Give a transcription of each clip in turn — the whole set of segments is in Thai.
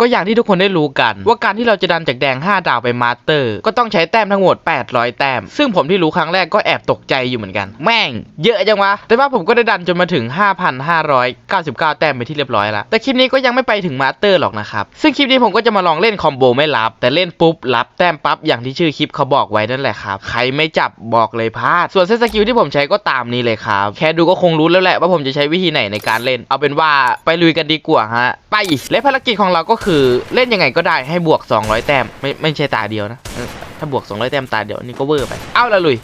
ก็อย่างที่ทุกคนได้รู้กันว่าการที่เราจะดันจากแดง 5 ดาวไปมาสเตอร์ ก็ต้องใช้แต้มทั้งหมด 800 แต้ม ซึ่งผมที่รู้ครั้งแรกก็แอบตกใจอยู่เหมือนกัน แม่ง เยอะจังวะ แต่ว่าผมก็ได้ดันจนมาถึง 5,599 แต้มไปที่เรียบร้อยแล้ว แต่คลิปนี้ก็ยังไม่ไปถึงมาสเตอร์หรอกนะครับ ซึ่งคลิปนี้ผมก็จะมาลองเล่นคอมโบไม่รับ แต่เล่นปุ๊บรับแต้มปั๊บอย่างที่ชื่อคลิปเขาบอกไว้นั่นแหละครับ ใครไม่จับบอกเลยพลาด ส่วนเซตสกิลที่ผมใช้ก็ตามนี้เลยครับ แค่ดูก็คงรู้แล้วแหละว่าผมจะใช้วิธีไหนในการเล่น เอาเป็นว่าไปลุยกันดีกว่าฮะ ไป และภารกิจของเราก็คือเล่นยังไงก็ได้ให้บวก 200 แต้มไม่ไม่ใช่ตาเดียวนะ ถ้าบวก 200 แต้มตาเดียวนี่ก็เวอร์ไป เอาละลุย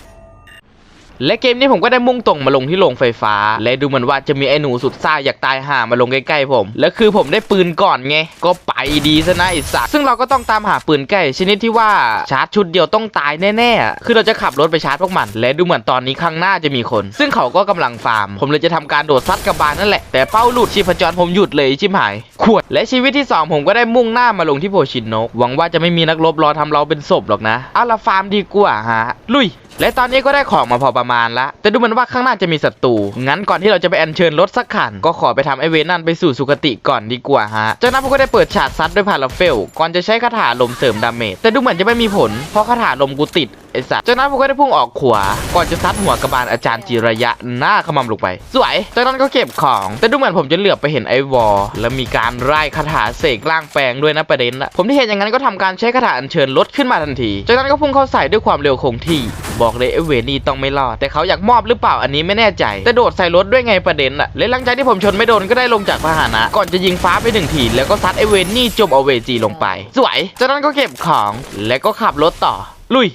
และเกมนี้ผมก็ได้มุ่งตรงมาลงที่โรงไฟฟ้า และดูเหมือนว่าจะมีไอ้หนูสุดซ่าอยากตายห่ามาลงใกล้ๆผม และคือผมได้ปืนก่อนไง ก็ไปดีซะนะไอ้สัสซึ่งเราก็ต้องตามหาปืนใกล้ ชนิดที่ว่าชาร์จชุดเดียวต้องตายแน่ๆ คือเราจะขับรถไปชาร์จพวกมัน และดูเหมือนตอนนี้ข้างหน้าจะมีคน ซึ่งเขาก็กำลังฟาร์ม ผมเลยจะทำการโดดซัดกระบาลนั่นแหละ แต่เป้าหลุดชีพจรผมหยุดเลยชิมหาย ขวด และชีวิตที่สองผมก็ได้มุ่งหน้ามาลงที่โพชินโนะหวังว่าจะไม่มีนักรบรอทำเราเป็นศพหรอกนะเอาละฟาร์มดีกว่าฮะ ลุย และตอนนี้ก็ได้ของมาพอประมาณละ แต่ดูเหมือนว่าข้างหน้าจะมีศัตรู งั้นก่อนที่เราจะไปอัญเชิญรถสักคัน ก็ขอไปทำไอเวนนั่นไปสู่สุคติก่อนดีกว่าฮะจากนั้นผมก็ได้เปิดฉากซัดด้วยพาราเฟล ก่อนจะใช้คาถาลมเสริมดาเมจ แต่ดูเหมือนจะไม่มีผล เพราะคาถาลมกูติด ไอสัตว์จากนั้นผมก็ได้พุ่งออกขวา ก่อนจะซัดหัวกระบาลอาจารย์จิระยะหน้าขมำลงไป สวย จากนั้นก็เก็บของ แต่ดูเหมือนผมจะเหลือบไปเห็นไอวอลแล้วมีการไล่คาถาเสกร่างแปลงด้วยนะประเด็นนะผมที่เห็นอย่างนั้นก็ทำการใช้คาถาอัญเชิญรถขึ้นมาทันที จากนั้นก็พุ่งเข้าใส่ด้วยความเร็วคงที่ บอกเลยไอเวนี่ต้องไม่รอดแต่เขาอยากมอบหรือเปล่าอันนี้ไม่แน่ใจ แต่โดดใส่รถด้วยไงประเด็นอะและหลังจากที่ผมชนไม่โดนก็ได้ลงจากพาหนะ ก่อนจะยิงฟ้าไปหนึ่งทีแล้วก็ซัดไอเวนนี่จมเอาเวจีลงไป สวย จากนั้นก็เก็บของ แล้วก็ขับรถต่อ ลุย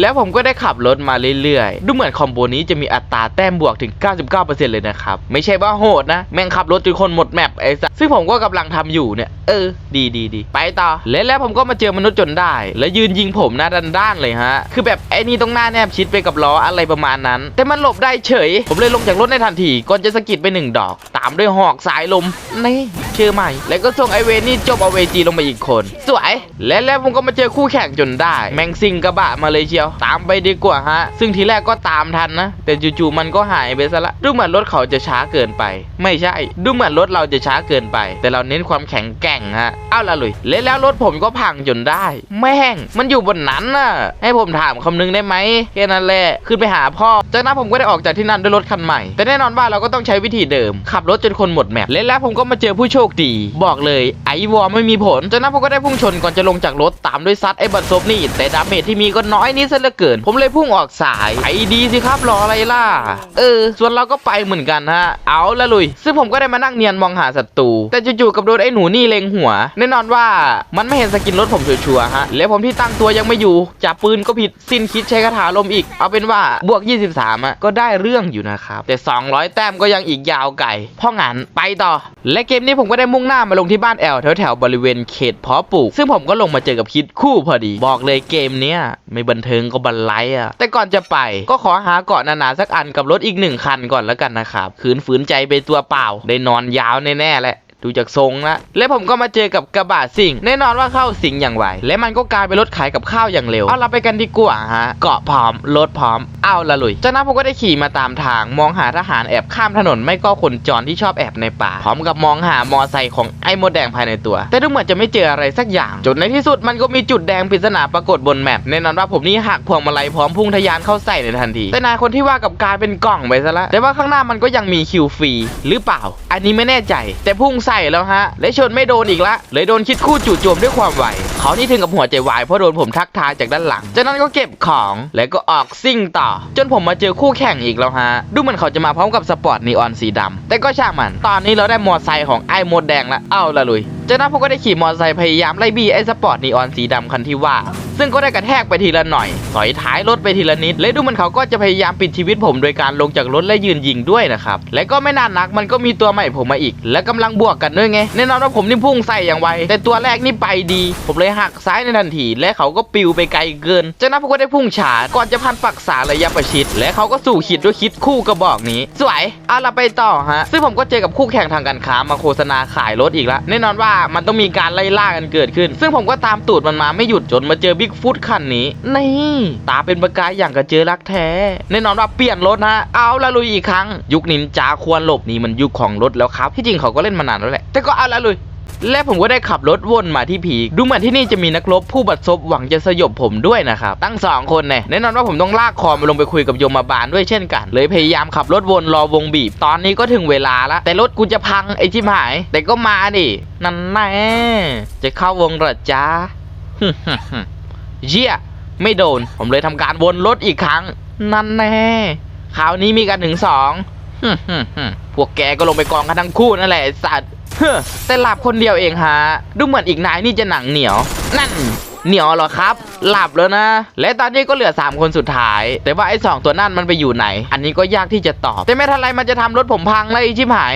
แล้วผมก็ได้ขับรถมาเรื่อยๆ ดูเหมือนคอมโบนี้จะมีอัตราแต้มบวกถึง 99%เลยนะครับ ไม่ใช่ว่าโหดนะ แม่งขับรถจนคนหมดแมปไอ้สัสซึ่งผมก็กำลังทำอยู่เนี่ย เออ ดีดีดีไปต่อ และแล้วผมก็มาเจอมนุษย์จนได้ แล้วยืนยิงผมหน้าด้านๆเลยฮะ คือแบบไอ้นี่ต้องหน้าแนบชิดไปกับล้ออะไรประมาณนั้น แต่มันหลบได้เฉย ผมเลยลงจากรถในทันทีก่อนจะสะกิดไปหนึ่งดอก ตามด้วยหอกสายลมนี่เชื่อไหมแล้วก็ส่งไอเวนี่จบเอาเวจีลงมาอีกคน สวย และแล้วผมก็มาเจอคู่แข่งจนได้ แมงซิงกระบะมาเลยเชียวตามไปดีกว่าฮะ ซึ่งทีแรกก็ตามทันนะ แต่จู่ๆมันก็หายไปซะละดูเหมือนรถเขาจะช้าเกินไป ไม่ใช่ ดูเหมือนรถเราจะช้าเกินไป แต่เราเน้นความแข็งแกร่งฮะเอาละลุยและแล้วรถผมก็พังจนได้ แม่ง มันอยู่บนนั้นน่ะ ให้ผมถามคำนึงได้ไหมแค่นั้นแหละขึ้นไปหาพ่อจากนั้นผมก็ได้ออกจากที่นั่นด้วยรถคันใหม่ แต่แน่นอนว่าเราก็ต้องใช้วิธีเดิม ขับรถจนคนหมดแมปและแล้วผมก็มาเจอผู้โชคดี บอกเลยไอวอไม่มีผลจากนั้นผมก็ได้พุ่งชนก่อนจะลงจากรถตามด้วยซัดไอ้บัตซบนี่แต่ดาเมจที่มีก็น้อยนิดซะเหลือเกิน ผมเลยพุ่งออกสายไอดีสิครับรออะไรล่ะ เออ ส่วนเราก็ไปเหมือนกันฮะ เอาละลุย ซึ่งผมก็ได้มานั่งเนียนมองหาศัตรู แต่จู่ๆกับโดนไอ้หนูนี่เล็งหัว แน่นอนว่ามันไม่เห็นสกินรถผมชัวร์ฮะ และผมที่ตั้งตัวยังไม่อยู่จับปืนก็ผิดสิ้นคิดใช้คาถาลมอีก เอาเป็นว่าบวก 23อะก็ได้เรื่องอยู่นะครับ แต่ 200 แต้มก็ยังอีกยาวไกลเพราะงั้นไปต่อ และเกมนี้ผมก็ได้มุ่งหน้ามาลงที่บ้านแอลแถวๆบริเวณเขตเพาะปลูก ซึ่งผมก็ลงมาเจอกับคิดคู่พอดี บอกเลยเกมเนี้ยไม่บันเทิงก็บันไลอะ แต่ก่อนจะไปก็ขอหาเกาะหนาๆสักอันกับรถอีกหนึ่งคันก่อนแล้วกันนะครับขืนฝืนใจไปตัวเปล่า ได้นอนยาวแน่ๆแหละ ดูจากทรงละและผมก็มาเจอกับกระบะสิงแน่นอนว่าเข้าสิงอย่างไวและมันก็กลายเป็นรถขายกับข้าวอย่างเร็วเอาเราไปกันดีกว่าฮะเกาะพร้อมรถพร้อมเอาละลุยจากนั้นผมก็ได้ขี่มาตามทาง มองหาทหารแอบข้ามถนนไม่ก็คนจรที่ชอบแอบในป่า พร้อมกับมองหามอไซค์ของไอ้มดแดงภายในตัว แต่ดูเหมือนจะไม่เจออะไรสักอย่างจนในที่สุดมันก็มีจุดแดงปริศนาปรากฏบนแมปแน่นอนว่าผมนี่หักพวงมาลัยพร้อมพุ่งทะยานเข้าใส่ในทันที แต่นายคนที่ว่ากับกลายเป็นกล่องไปซะละแต่ว่าข้างหน้ามันก็ยังมีคิวฟรีหรือเปล่า อันนี้ไม่แน่ใจ แต่พุ่งใส่แล้วฮะและชนไม่โดนอีกละเลยโดนคิดคู่จู่โจมด้วยความไวเขานี่ถึงกับหัวใจวายเพราะโดนผมทักทายจากด้านหลัง จากนั้นก็เก็บของแล้วก็ออกซิ่งต่อ จนผมมาเจอคู่แข่งอีกแล้วฮะดูเหมือนเขาจะมาพร้อมกับสปอร์ตนีออนสีดำแต่ก็ช่างมัน ตอนนี้เราได้มอไซค์ของไอ้มดแดงละเอาละลุย จากนั้นผมก็ได้ขี่มอเตอร์ไซค์พยายามไล่บี้ไอ้สปอร์ตนีออนสีดำคันที่ว่า ซึ่งก็ได้กระแทกไปทีละหน่อยสอยท้ายรถไปทีละนิด และดูเหมันเขาก็จะพยายามปิดชีวิตผมโดยการลงจากรถและยืนยิงด้วยนะครับ และก็ไม่นานนักมันก็มีตัวใหม่ผมมาอีก และกำลังบวกกันด้วยไงแน่นอนว่าผมนี่พุ่งใส่อย่างไวแต่ตัวแรกนี่ไปดี ผมเลยหักซ้ายในทันที และเขาก็ปิวไปไกลเกินจากนั้นผมก็ได้พุ่งฉาดก่อนจะพันปักษาระยะประชิด และเขาก็สู่ขีดด้วยคิดคู่กระบอกนี้ สวยเอาละไปต่อฮะซึ่งผมก็เจอกับคู่แข่งทางการค้ามาโฆษณาขายรถอีกแล้วแน่นอนว่ามันต้องมีการไล่ล่ากันเกิดขึ้น ซึ่งผมก็ตามตูดมันมาไม่หยุดจนมาเจอบิ๊กฟุตคันนี้นี่ตาเป็นประกายอย่างกับเจอรักแท้แน่นอนว่าเปลี่ยนรถฮะเอาละลุยอีกครั้ง ยุคนินจาควรหลบนี่มันยุคของรถแล้วครับที่จริงเขาก็เล่นมานานแล้วแหละแต่ก็เอาละลุย และผมก็ได้ขับรถวนมาที่พีดูเหมือนที่นี่จะมีนักรบผู้บัดซบหวังจะสยบผมด้วยนะครับ ตั้งสองคนเนี่ยแน่นอนว่าผมต้องลากคอมาลงไปคุยกับโยมบาลด้วยเช่นกัน เลยพยายามขับรถวนรอวงบีบ ตอนนี้ก็ถึงเวลาล้วแต่รถกูจะพังไอ้ชิบหาย แต่ก็มาดินั่นแน่จะเข้าวงหรอจ๊ะเยี่ยไม่โดน ผมเลยทำการวนรถอีกครั้ง นั่นแน่คราวนี้มีกันถึงสองพวกแกก็ลงไปกองกันทั้งคู่นั่นแหละสัตว์ เฮ้อแต่หลับคนเดียวเองฮะ ดูเหมือนอีกนายนี่จะหนังเหนียว นั่น เหนียวเหรอครับ หลับแล้วนะ และตอนนี้ก็เหลือ 3 คนสุดท้าย แต่ว่าไอ้สองตัวนั่นมันไปอยู่ไหน อันนี้ก็ยากที่จะตอบ แต่ไม่ทันไรมันจะทำรถผมพังเลยไอ้ชิบหาย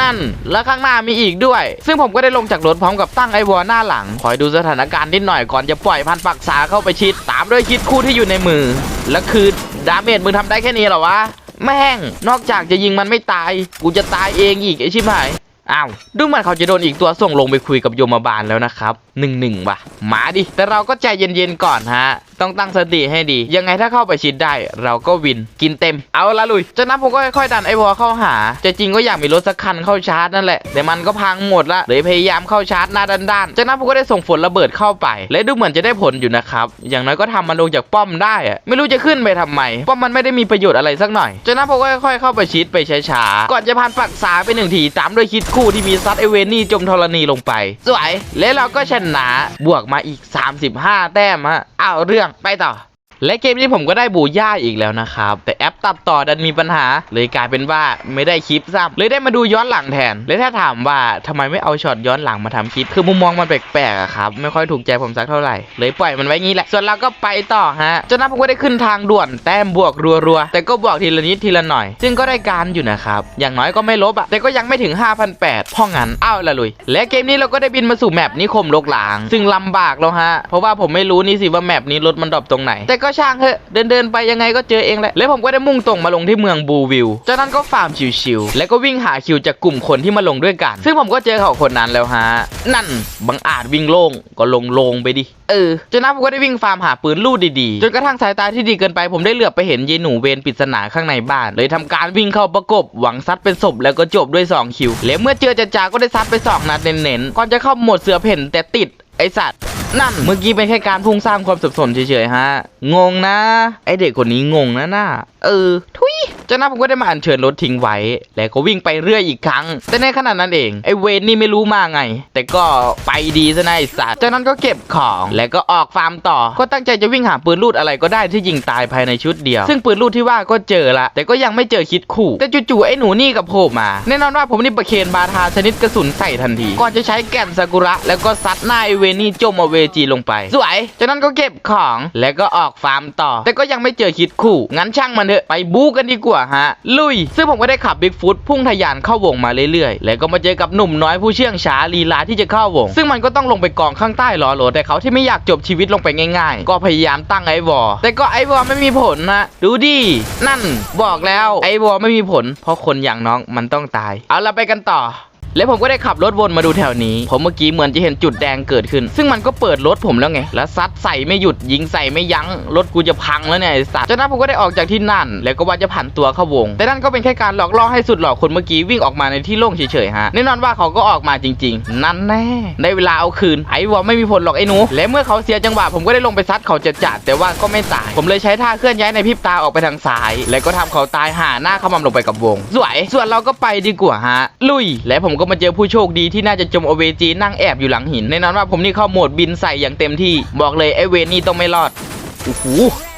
นั่น แล้วข้างหน้ามีอีกด้วย ซึ่งผมก็ได้ลงจากรถพร้อมกับตั้งไอ้วอลหน้าหลัง คอยดูสถานการณ์นิดหน่อยก่อนจะปล่อยพันปักษาเข้าไปชิด ตามด้วยคิดคู่ที่อยู่ในมือ และคือดาเมจมึงทำได้แค่นี้เหรอวะ แม่ง นอกจากจะยิงมันไม่ตาย กูจะตายเองอีกไอ้ชิบหาย อ้าวดูเหมันเขาจะโดนอีกตัวส่งลงไปคุยกับโยมบาลแล้วนะครับหนึ่งหนึ่งว่ะมาดิ แต่เราก็ใจเย็นๆก่อนฮะ ต้องตั้งสติให้ดี ยังไงถ้าเข้าไปชิดได้ เราก็วินกินเต็ม เอาละลุยจากนั้นผมก็ค่อยๆดันไอ้วอเข้าหาจะจริงก็อยากมีรถสักคันเข้าชาร์จนั่นแหละ แต่มันก็พังหมดละเลยพยายามเข้าชาร์จหน้าด้านๆจากนั้นผมก็ได้ส่งฝนระเบิดเข้าไป และดูเหมือนจะได้ผลอยู่นะครับอย่างน้อยก็ทำมันลงจากป้อมได้อะไม่รู้จะขึ้นไปทำไมป้อมมันไม่ได้มีประโยชน์อะไรสักหน่อยจากนั้นผมก็ค่อยๆเข้าไปชิดไปช้าๆก่อนจะพันปักษาไปหนึ่งทีตามด้วยคิดคู่ที่มีซัดเอเวนี่จมธรณีลงไป สวย และเราก็ชนะบวกมาอีก 35 แต้มฮะเอาเรื่องไปต่อและเกมนี้ผมก็ได้บูย่าอีกแล้วนะครับ แต่ อปตัดต่อดันมีปัญหา เลยกลายเป็นว่าไม่ได้คลิปซ้ำเลยได้มาดูย้อนหลังแทน และถ้าถามว่าทำไมไม่เอาช็อตย้อนหลังมาทำคลิป คือมุมมองมันแปลกๆอะครับ ไม่ค่อยถูกใจผมสักเท่าไหร่ เลยปล่อยมันไว้งี้แหละ ส่วนเราก็ไปต่อฮะจนนั้นผมก็ได้ขึ้นทางด่วนแต้มบวกรัวๆ แต่ก็บวกทีละนิดทีละหน่อย ซึ่งก็ได้การอยู่นะครับ อย่างน้อยก็ไม่ลบอะแต่ก็ยังไม่ถึง 5,800พ่องั้นอ้าวละลุย และเกมนี้เราก็ได้บินมาสู่แมปนิคมโลกหลาง ซึ่งลำบากแล้วฮะ เพราะว่าผมไม่รู้นี่สิว่าแมปนี้รถมันดรอปตรงไหน แต่ก็ช่างเถอะเดินๆไปยังไงก็เจอเองแหละ แล้วผมก็ได้มุ่งตรงมาลงที่เมืองบูวิลจากนั้นก็ฟาร์มชิวๆแล้วก็วิ่งหาคิวจากกลุ่มคนที่มาลงด้วยกัน ซึ่งผมก็เจอเขาคนนั้นแล้วฮะ นั่นบังอาจวิ่งโล่งก็ลงโลงไปดิ เออจากนั้นผมก็ได้วิ่งฟาร์มหาปืนลูดดีๆ จนกระทั่งสายตาที่ดีเกินไปผมได้เหลือบไปเห็นเยหนูเวรปริศนาข้างในบ้าน เลยทำการวิ่งเข้าประกบหวังซัดเป็นศพแล้วก็จบด้วย 2 คิว และเมื่อเจอจ่าก็ได้ซัดไป2นัดเน้นๆก่อนจะเข้าหมดเสือเพ่นแต่ติดไอสัตว์นั่นเมื่อกี้เป็นแค่การพุ่งสร้างความสับสนเฉยๆฮะ งงนะ ไอเด็กคนนี้งงนะน่า เออ ทุยจากนั้นผมก็ได้มาอัญเชิญรถทิ้งไว้ แล้วก็วิ่งไปเรื่อยอีกครั้ง แต่ในขณะนั้นเองไอเวนนี่ไม่รู้มาไง แต่ก็ไปดีซะนะไอสัตว์จากนั้นก็เก็บของแล้วก็ออกฟาร์มต่อ ก็ตั้งใจจะวิ่งหาปืนลูดอะไรก็ได้ที่ยิงตายภายในชุดเดียว ซึ่งปืนลูดที่ว่าก็เจอละ แต่ก็ยังไม่เจอคิดคู่ แต่จู่ๆไอหนูนี่กับโผล่มาแน่นอนว่าผมนี่ประเคนบาทาชนิดกระสุนใส่ทันทีก่อนจะใช้แก่นซากุระ แล้วก็ซัดหน้าไอเวนนี่จมเอาเวจีลงไป สวยจากนั้นก็เก็บของแล้วก็ออกฟาร์มต่อ แต่ก็ยังไม่เจอคิดคู่งั้นช่างมันเถอะ ไปบู๊กันดีกว่าฮะ ลุย ซึ่งผมก็ได้ขับบิ๊กฟุตพุ่งทะยานเข้าวงมาเรื่อยๆ แล้วก็มาเจอกับหนุ่มน้อยผู้เชื่องช้าลีลาที่จะเข้าวง ซึ่งมันก็ต้องลงไปกองข้างใต้ล้อรถแต่เขาที่ไม่อยากจบชีวิตลงไปง่ายๆ ก็พยายามตั้งไอวอแต่ก็ไอวอไม่มีผลนะ ดูดิ นั่น บอกแล้วไอวอไม่มีผล เพราะคนอย่างน้องมันต้องตาย เอาละไปกันต่อ แล้วผมก็ได้ขับรถวนมาดูแถวนี้ ผมเมื่อกี้เหมือนจะเห็นจุดแดงเกิดขึ้น ซึ่งมันก็เปิดรถผมแล้วไง แล้วซัดใส่ไม่หยุดยิงใส่ไม่ยัง้ง รถกูจะพังแล้วเนี่ยไอ้สัตว์จากนั้นผมก็ได้ออกจากที่นั่น แล้วก็ว่าจะผันตัวเข้าวง แต่นั่นก็เป็นแค่การหลอกล่อให้สุดหลอกคนเมื่อกี้วิ่งออกมาในที่โล่งเฉยๆฮะ แน่นอนว่าเขาก็ออกมาจริง ๆ นั่นแน่ ได้เวลาเอาคืน ไอ้วอไม่มีผลหรอกไอ้หนู และเมื่อเขาเสียจังหวะผมก็ได้ลงไปซัดเขาจะจัดๆแต่ว่าก็ไม่ตาย ผมเลยใช้ท่าเคลื่อนย้ายในพริบตาออกไปทางซ้าย แล้วก็ทำเขาตายหาหน้าเขามาลงไปกับวง สวย ส่วนเราก็ไปดีกว่าฮะ ลุย และผมก็มาเจอผู้โชคดีที่น่าจะจมอเวจีนั่งแอบอยู่หลังหินแน่นอนว่าผมนี่เข้าโหมดบินใส่อย่างเต็มที่ บอกเลยไอเวนี่ต้องไม่รอดโอ้โห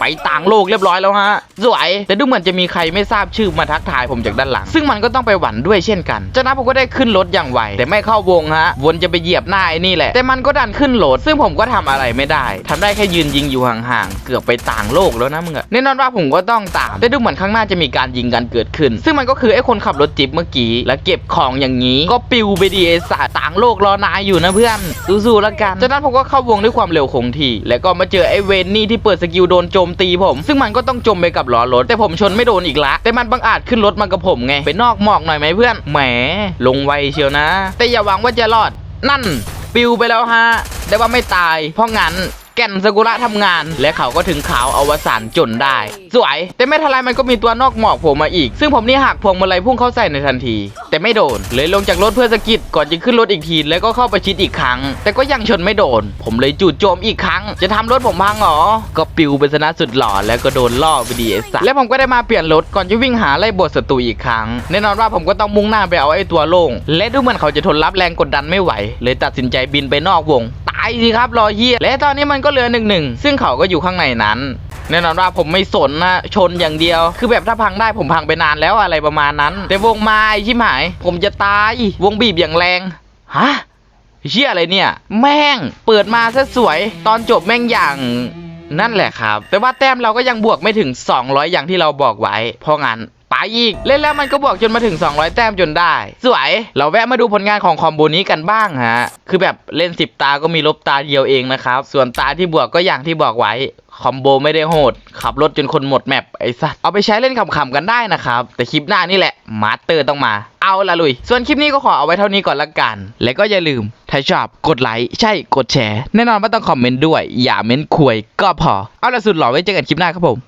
ไปต่างโลกเรียบร้อยแล้วฮะสวยแต่ดูเหมือนจะมีใครไม่ทราบชื่อมาทักทายผมจากด้านหลัง ซึ่งมันก็ต้องไปหวั่นด้วยเช่นกันจากนั้นผมก็ได้ขึ้นรถอย่างไวแต่ไม่เข้าวงฮะวนจะไปเหยียบหน้าไอ้นี่แหละ แต่มันก็ดันขึ้นรถซึ่งผมก็ทำอะไรไม่ได้ทำได้แค่ยืนยิงอยู่ห่างๆเกือบไปต่างโลกแล้วนะมึงอะแน่นอนว่าผมก็ต้องตามแต่ดูเหมือนข้างหน้าจะมีการยิงกันเกิดขึ้น ซึ่งมันก็คือไอ้คนขับรถจิบเมื่อกี้และเก็บของอย่างนี้ ก็ปิวไปดีไอ้สัตว์ต่างโลกรอนายอยู่นะเพื่อนสู้ๆแล้วกันจากนั้นผมก็เข้าวงด้วยความเร็วคงที่ แล้วก็มาเจอไอ้เวนนี่ที่เปิดสกิลโดนโจมตีผม ซึ่งมันก็ต้องจมไปกับล้อรถ แต่ผมชนไม่โดนอีกละ แต่มันบังอาจขึ้นรถมากับผมไง ไปนอกหมอกหน่อยไหมเพื่อน แหม ลงไวเชียวนะ แต่อย่าหวังว่าจะรอด นั่น ปิวไปแล้วฮะ แต่ว่าไม่ตาย เพราะงั้น แก่นสกุระทำงาน และเขาก็ถึงขาวอวสานจนได้ สวย แต่ไม่ทันไรมันก็มีตัวนอกหมอกโผล่มาอีก ซึ่งผมนี่หักพวงมาลัยพุ่งเข้าใส่ในทันที แต่ไม่โดน เลยลงจากรถเพื่อสะกิดก่อนจะขึ้นรถอีกที แล้วก็เข้าไปชิดอีกครั้ง แต่ก็ยังชนไม่โดน ผมเลยจู่โจมอีกครั้ง จะทำรถผมพังเหรอ ก็ปิวเป็นชนะสุดหล่อแล้วก็โดนล่อไปดีไอ้สัสและผมก็ได้มาเปลี่ยนรถก่อนจะวิ่งหาไล่บทศัตรูอีกครั้ง แน่นอนว่าผมก็ต้องมุ่งหน้าไปเอาไอ้ตัวโล่งและดูเหมือนเขาจะทนรับแรงกดดันไม่ไหว เลยตัดสินใจบินไปนอกวง สิครับรอเฮียและตอนนี้มันก็เหลือหนึ่งหนึ่งซึ่งเขาก็อยู่ข้างในนั้นแน่นอนว่าผมไม่สนนะชนอย่างเดียว คือแบบถ้าพังได้ผมพังไปนานแล้วอะไรประมาณนั้น แต่วงมาไอ้ชิบหาย ผมจะตายวงบีบอย่างแรงฮะเชี่ยอะไรเนี่ย แม่งเปิดมาซะสวย ตอนจบแม่งอย่างนั่นแหละครับ แต่ว่าแต้มเราก็ยังบวกไม่ถึง 200 อย่างที่เราบอกไว้ เพราะงั้น ไปอีก เล่นแล้วมันก็บวกจนมาถึง 200 แต้มจนได้ สวย เราแวะมาดูผลงานของคอมโบนี้กันบ้างฮะ คือแบบเล่น 10 ตาก็มีลบตาเดียวเองนะครับ ส่วนตาที่บวกก็อย่างที่บอกไว้คอมโบไม่ได้โหด ขับรถจนคนหมดแมปไอ้สัสเอาไปใช้เล่นขำๆกันได้นะครับ แต่คลิปหน้านี่แหละ มาสเตอร์ต้องมา เอาละลุย ส่วนคลิปนี้ก็ขอเอาไว้เท่านี้ก่อนละกัน และก็อย่าลืม ถ้าชอบกดไลค์ใช่กดแชร์ แน่นอนว่าต้องคอมเมนต์ด้วย อย่าเม้นควยก็พอ เอาละสุดหล่อไว้เจอกันคลิปหน้าครับผม